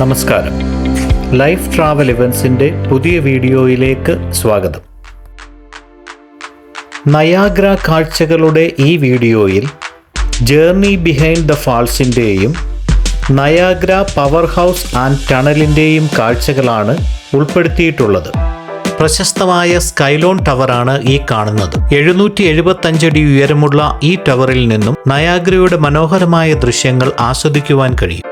നമസ്കാരം. Life travel ഇവൻസിന്റെ പുതിയ വീഡിയോയിലേക്ക് സ്വാഗതം. നയാഗ്ര കാഴ്ചകളുടെ ഈ വീഡിയോയിൽ ജേർണി ബിഹൈൻഡ് ദ ഫാൾസിന്റെയും നയാഗ്ര പവർ ഹൗസ് ആൻഡ് ടണലിന്റെയും കാഴ്ചകളാണ് ഉൾപ്പെടുത്തിയിട്ടുള്ളത്. പ്രശസ്തമായ സ്കൈലോൺ ടവറാണ് ഈ കാണുന്നത്. എഴുന്നൂറ്റി എഴുപത്തഞ്ചടി ഉയരമുള്ള ഈ ടവറിൽ നിന്നും നയാഗ്രയുടെ മനോഹരമായ ദൃശ്യങ്ങൾ ആസ്വദിക്കുവാൻ കഴിയും.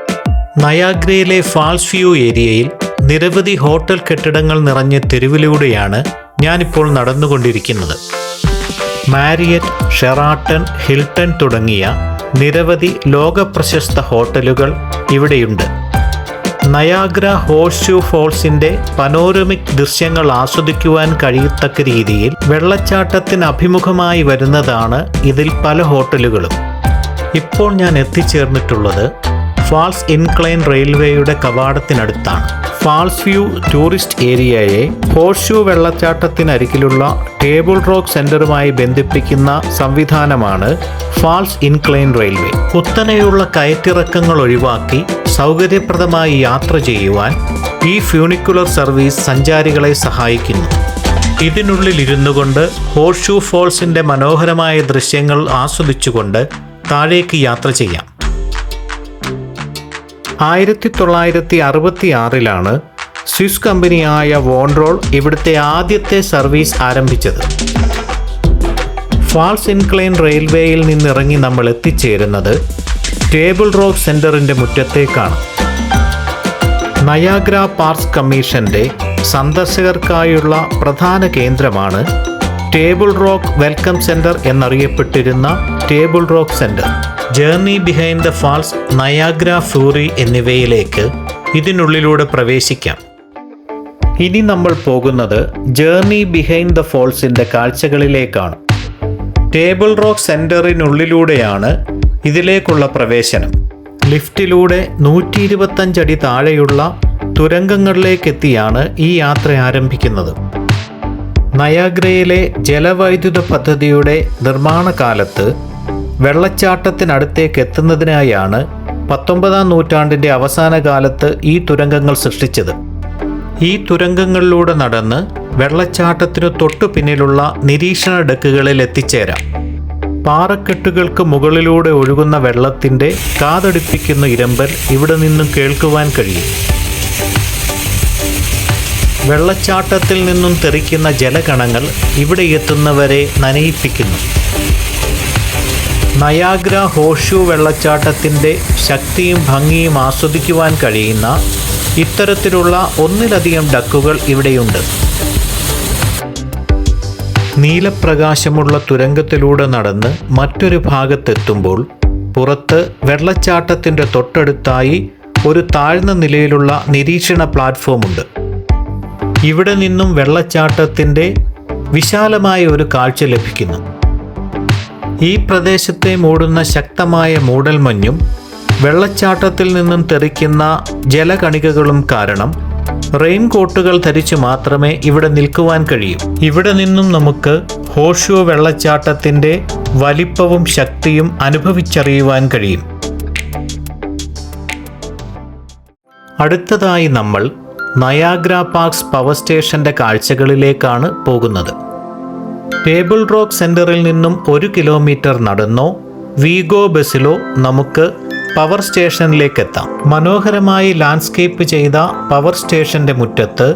നയാഗ്രയിലെ ഫാൾസ് വ്യൂ ഏരിയയിൽ നിരവധി ഹോട്ടൽ കെട്ടിടങ്ങൾ നിറഞ്ഞ തെരുവിലൂടെയാണ് ഞാനിപ്പോൾ നടന്നുകൊണ്ടിരിക്കുന്നത്. മാരിയറ്റ് ഷെറാട്ടൺ ഹിൽട്ടൺ തുടങ്ങിയ നിരവധി ലോകപ്രശസ്ത ഹോട്ടലുകൾ ഇവിടെയുണ്ട്. നയാഗ്ര ഹോഴ്സ്യൂ ഫോൾസിന്റെ പനോരമിക് ദൃശ്യങ്ങൾ ആസ്വദിക്കുവാൻ കഴിയത്തക്ക രീതിയിൽ വെള്ളച്ചാട്ടത്തിന് അഭിമുഖമായി വരുന്നതാണ് ഇതിൽ പല ഹോട്ടലുകളും. ഇപ്പോൾ ഞാൻ എത്തിച്ചേർന്നിട്ടുള്ളത് ഫാൾസ് ഇൻക്ലൈൻ റെയിൽവേയുടെ കവാടത്തിനടുത്താണ്. ഫാൾസ് വ്യൂ ടൂറിസ്റ്റ് ഏരിയയെ ഹോഴ്സ്യൂ വെള്ളച്ചാട്ടത്തിനരികിലുള്ള ടേബിൾ റോക്ക് സെന്ററുമായി ബന്ധിപ്പിക്കുന്ന സംവിധാനമാണ് ഫാൾസ് ഇൻക്ലൈൻ റെയിൽവേ. കുത്തനെയുള്ള കയറ്റിറക്കങ്ങൾ ഒഴിവാക്കി സൗകര്യപ്രദമായി യാത്ര ചെയ്യുവാൻ ഈ ഫ്യൂണിക്കുലർ സർവീസ് സഞ്ചാരികളെ സഹായിക്കുന്നു. ഇതിനുള്ളിൽ ഇരുന്നു കൊണ്ട് ഹോർഷൂ ഫോൾസിന്റെ മനോഹരമായ ദൃശ്യങ്ങൾ ആസ്വദിച്ചുകൊണ്ട് താഴേക്ക് യാത്ര ചെയ്യാം. ആയിരത്തി തൊള്ളായിരത്തി അറുപത്തി ആറിലാണ് സ്വിസ് കമ്പനിയായ വോൺറോൾ ഇവിടുത്തെ ആദ്യത്തെ സർവീസ് ആരംഭിച്ചത്. ഫാൾസ് ഇൻക്ലൈൻ റെയിൽവേയിൽ നിന്നിറങ്ങി നമ്മൾ എത്തിച്ചേരുന്നത് ടേബിൾ റോക്ക് സെന്ററിന്റെ മുറ്റത്തേക്കാണ്. നയാഗ്ര പാർക്സ് കമ്മീഷന്റെ സന്ദർശകർക്കായുള്ള പ്രധാന കേന്ദ്രമാണ് ടേബിൾ റോക്ക് വെൽക്കം സെന്റർ എന്നറിയപ്പെട്ടിരുന്ന Table Rock center. Journey Behind the Falls Niagara Fury എന്നിവയിലേക്ക് ഇതിനുള്ളിലൂടെ പ്രവേശിക്കാം. ഇനി നമ്മൾ പോകുന്നത് ജേർണി ബിഹൈൻഡ് ദ ഫോൾസിന്റെ കാഴ്ചകളിലേക്കാണ്. ടേബിൾ റോക്ക് സെന്ററിനുള്ളിലൂടെയാണ് ഇതിലേക്കുള്ള പ്രവേശനം. ലിഫ്റ്റിലൂടെ നൂറ്റി ഇരുപത്തഞ്ചടി താഴെയുള്ള തുരങ്കങ്ങളിലേക്കെത്തിയാണ് ഈ യാത്ര ആരംഭിക്കുന്നത്. നയാഗ്രയിലെ ജലവൈദ്യുത പദ്ധതിയുടെ നിർമ്മാണ കാലത്ത് വെള്ളച്ചാട്ടത്തിനടുത്തേക്ക് എത്തുന്നതിനായാണ് പത്തൊമ്പതാം നൂറ്റാണ്ടിന്റെ അവസാന കാലത്ത് ഈ തുരങ്കങ്ങൾ സൃഷ്ടിച്ചത്. ഈ തുരങ്കങ്ങളിലൂടെ നടന്ന് വെള്ളച്ചാട്ടത്തിനു തൊട്ടു പിന്നിലുള്ള നിരീക്ഷണ ഡെക്കുകളിൽ എത്തിച്ചേരാം. പാറക്കെട്ടുകൾക്ക് മുകളിലൂടെ ഒഴുകുന്ന വെള്ളത്തിന്റെ കാതടിപ്പിക്കുന്ന ഇരമ്പൽ ഇവിടെ നിന്നും കേൾക്കുവാൻ കഴിയും. വെള്ളച്ചാട്ടത്തിൽ നിന്നും തെറിക്കുന്ന ജലകണങ്ങൾ ഇവിടെ എത്തുന്നവരെ നനയിപ്പിക്കുന്നു. നയാഗ്ര ഹോഷു വെള്ളച്ചാട്ടത്തിന്റെ ശക്തിയും ഭംഗിയും ആസ്വദിക്കുവാൻ കഴിയുന്ന ഇത്തരത്തിലുള്ള ഒന്നിലധികം ഡക്കുകൾ ഇവിടെയുണ്ട്. നീലപ്രകാശമുള്ള തുരങ്കത്തിലൂടെ നടന്ന് മറ്റൊരു ഭാഗത്തെത്തുമ്പോൾ പുറത്ത് വെള്ളച്ചാട്ടത്തിന്റെ തൊട്ടടുത്തായി ഒരു താഴ്ന്ന നിലയിലുള്ള നിരീക്ഷണ പ്ലാറ്റ്ഫോമുണ്ട്. ഇവിടെ നിന്നും വെള്ളച്ചാട്ടത്തിന്റെ വിശാലമായ ഒരു കാഴ്ച ലഭിക്കുന്നു. ഈ പ്രദേശത്തെ മൂടുന്ന ശക്തമായ മൂടൽമഞ്ഞും വെള്ളച്ചാട്ടത്തിൽ നിന്നും തെറിക്കുന്ന ജലകണികകളും കാരണം റെയിൻ കോട്ടുകൾ ധരിച്ചു മാത്രമേ ഇവിടെ നിൽക്കുവാൻ കഴിയൂ. ഇവിടെ നിന്നും നമുക്ക് ഹോഷോ വെള്ളച്ചാട്ടത്തിന്റെ വലിപ്പവും ശക്തിയും അനുഭവിച്ചറിയുവാൻ കഴിയും. അടുത്തതായി നമ്മൾ നയാഗ്ര പാർക്സ് പവർ സ്റ്റേഷന്റെ കാഴ്ചകളിലേക്കാണ് പോകുന്നത്. ടേബിൾ റോക്ക് സെന്ററിൽ നിന്നും ഒരു കിലോമീറ്റർ നടന്നോ? വീഗോ ബസ്സിലോ നമുക്ക് പവർ സ്റ്റേഷനിലേക്ക് എത്താം മനോഹരമായി ലാൻഡ്സ്കേപ്പ് ചെയ്ത പവർ സ്റ്റേഷന്റെ മുറ്റത്ത്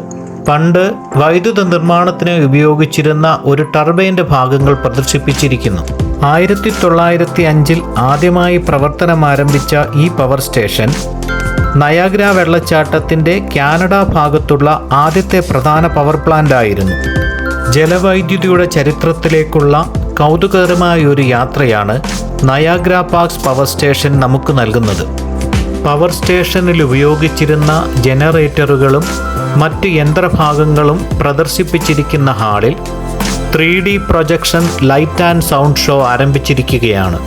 പണ്ട് വൈദ്യുത നിർമ്മാണത്തിന് ഉപയോഗിച്ചിരുന്ന ഒരു ടർബൈന്റെ ഭാഗങ്ങൾ പ്രദർശിപ്പിച്ചിരിക്കുന്നു. ആയിരത്തി തൊള്ളായിരത്തി അഞ്ചിൽ ആദ്യമായി പ്രവർത്തനം ആരംഭിച്ച ഈ പവർ സ്റ്റേഷൻ നയാഗ്ര വെള്ളച്ചാട്ടത്തിന്റെ കാനഡ ഭാഗത്തുള്ള ആദ്യത്തെ പ്രധാന പവർ പ്ലാന്റ് ആയിരുന്നു ജലവൈദ്യുതിയുടെ ചരിത്രത്തിലേക്കുള്ള കൗതുകകരമായ ഒരു യാത്രയാണ് നയാഗ്ര പാക്സ് പവർ സ്റ്റേഷൻ നമുക്ക് നൽകുന്നത്. പവർ സ്റ്റേഷനിൽ ഉപയോഗിച്ചിരുന്ന ജനറേറ്ററുകളും മറ്റ് യന്ത്രഭാഗങ്ങളും പ്രദർശിപ്പിച്ചിരിക്കുന്ന ഹാളിൽ three D projection light and sound show ആരംഭിച്ചിരിക്കുകയാണ്.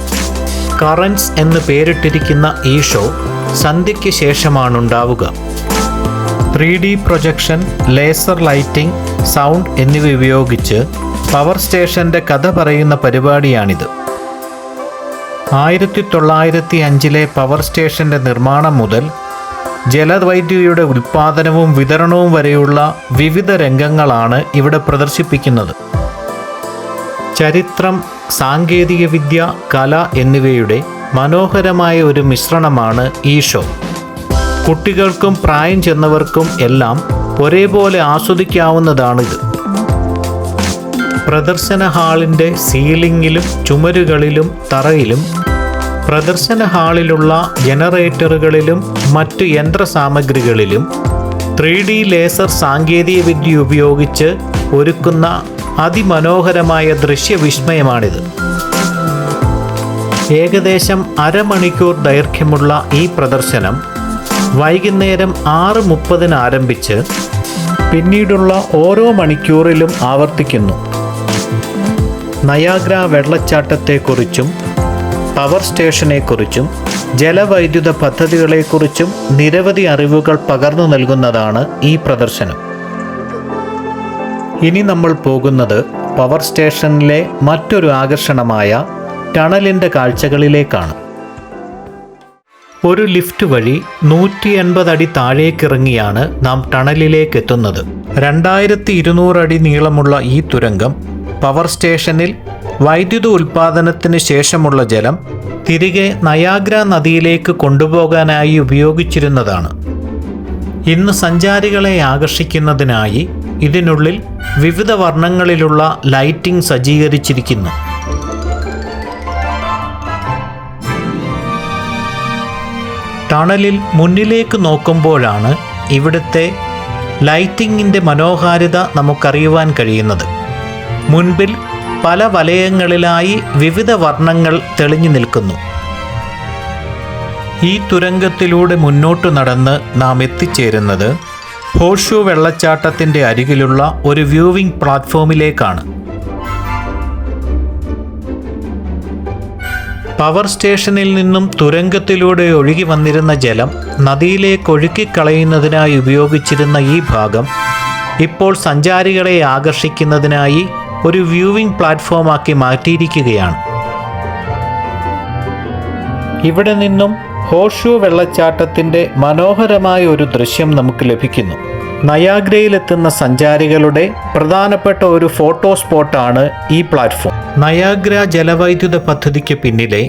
കറൻസ് എന്ന് പേരിട്ടിരിക്കുന്ന ഈ ഷോ സന്ധ്യയ്ക്ക് ശേഷമാണ് ഉണ്ടാവുക. Three D projection laser lighting sound എന്നിവ ഉപയോഗിച്ച് പവർ സ്റ്റേഷന്റെ കഥ പറയുന്ന പരിപാടിയാണിത്. ആയിരത്തി തൊള്ളായിരത്തി അഞ്ചിലെ പവർ സ്റ്റേഷന്റെ നിർമ്മാണം മുതൽ ജലവൈദ്യുതിയുടെ ഉൽപ്പാദനവും വിതരണവും വരെയുള്ള വിവിധ രംഗങ്ങളാണ് ഇവിടെ പ്രദർശിപ്പിക്കുന്നത്. ചരിത്രം സാങ്കേതികവിദ്യ കല എന്നിവയുടെ മനോഹരമായ ഒരു മിശ്രണമാണ് ഈ ഷോ. കുട്ടികൾക്കും പ്രായം ചെന്നവർക്കും എല്ലാം ഒരേപോലെ ആസ്വദിക്കാവുന്നതാണിത്. പ്രദർശന ഹാളിന്റെ സീലിംഗിലും ചുമരുകളിലും തറയിലും പ്രദർശന ഹാളിലുള്ള ജനറേറ്ററുകളിലും മറ്റു യന്ത്രസാമഗ്രികളിലും ത്രീ ഡി ലേസർ സാങ്കേതികവിദ്യ ഉപയോഗിച്ച് ഒരുക്കുന്ന അതിമനോഹരമായ ദൃശ്യവിസ്മയമാണിത്. ഏകദേശം അരമണിക്കൂർ ദൈർഘ്യമുള്ള ഈ പ്രദർശനം വൈകുന്നേരം ആറ് മുപ്പതിന് ആരംഭിച്ച് പിന്നീടുള്ള ഓരോ മണിക്കൂറിലും ആവർത്തിക്കുന്നു. നയാഗ്ര വെള്ളച്ചാട്ടത്തെക്കുറിച്ചും പവർ സ്റ്റേഷനെക്കുറിച്ചും ജലവൈദ്യുത പദ്ധതികളെക്കുറിച്ചും നിരവധി അറിവുകൾ പകർന്നു നൽകുന്നതാണ് ഈ പ്രദർശനം. ഇനി നമ്മൾ പോകുന്നത് പവർ സ്റ്റേഷനിലെ മറ്റൊരു ആകർഷണമായ ടണലിന്റെ കാഴ്ചകളിലേക്കാണ്. ഒരു ലിഫ്റ്റ് വഴി നൂറ്റി എൺപത് അടി താഴേക്കിറങ്ങിയാണ് നാം ടണലിലേക്ക് എത്തുന്നത് രണ്ടായിരത്തി ഇരുന്നൂറ് അടി നീളമുള്ള ഈ തുരങ്കം പവർ സ്റ്റേഷനിൽ വൈദ്യുത ഉൽപാദനത്തിന് ശേഷമുള്ള ജലം തിരികെ നയാഗ്ര നദിയിലേക്ക് കൊണ്ടുപോകാനായി ഉപയോഗിച്ചിരുന്നതാണ്. ഇന്ന് സഞ്ചാരികളെ ആകർഷിക്കുന്നതിനായി ഇതിനുള്ളിൽ വിവിധ വർണങ്ങളിലുള്ള ലൈറ്റിംഗ് സജ്ജീകരിച്ചിരിക്കുന്നു. ടണലിൽ മുന്നിലേക്ക് നോക്കുമ്പോഴാണ് ഇവിടുത്തെ ലൈറ്റിങ്ങിന്റെ മനോഹാരിത നമുക്കറിയുവാൻ കഴിയുന്നത്. മുൻപിൽ പല വലയങ്ങളിലായി വിവിധ വർണങ്ങൾ തെളിഞ്ഞു നിൽക്കുന്നു. ഈ തുരങ്കത്തിലൂടെ മുന്നോട്ട് നടന്ന് നാം എത്തിച്ചേരുന്നത് ഹോഷു വെള്ളച്ചാട്ടത്തിന്റെ അരികിലുള്ള ഒരു വ്യൂവിംഗ് പ്ലാറ്റ്ഫോമിലേക്കാണ്. പവർ സ്റ്റേഷനിൽ നിന്നും തുരങ്കത്തിലൂടെ ഒഴുകി വന്നിരുന്ന ജലം നദിയിലേക്ക് ഒഴുക്കിക്കളയുന്നതിനായി ഉപയോഗിച്ചിരുന്ന ഈ ഭാഗം ഇപ്പോൾ സഞ്ചാരികളെ ആകർഷിക്കുന്നതിനായി ഒരു വ്യൂവിംഗ് പ്ലാറ്റ്ഫോമാക്കി മാറ്റിയിരിക്കുകയാണ്. ഇവിടെ നിന്നും ഹോഷു വെള്ളച്ചാട്ടത്തിന്റെ മനോഹരമായ ഒരു ദൃശ്യം നമുക്ക് ലഭിക്കുന്നു. നയാഗ്രയിലെത്തുന്ന സഞ്ചാരികളുടെ പ്രധാനപ്പെട്ട ഒരു ഫോട്ടോ സ്പോട്ടാണ് ഈ പ്ലാറ്റ്ഫോം. നയാഗ്ര ജലവൈദ്യുത പദ്ധതിക്ക് പിന്നിലെ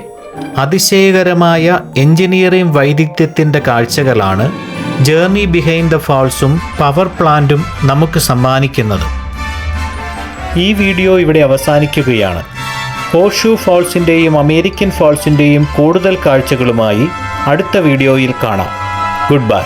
അതിശയകരമായ എഞ്ചിനീയറിംഗ് വൈദഗ്ധ്യത്തിന്റെ കാഴ്ചകളാണ് ജേർണി ബിഹൈൻഡ് ദ ഫാൾസും പവർ പ്ലാന്റും നമുക്ക് സമ്മാനിക്കുന്നത്. ഈ വീഡിയോ ഇവിടെ അവസാനിക്കുകയാണ്. ഹോഷു ഫാൾസിന്റെയും അമേരിക്കൻ ഫാൾസിന്റെയും കൂടുതൽ കാഴ്ചകളുമായി അടുത്ത വീഡിയോയിൽ കാണാം. Good bye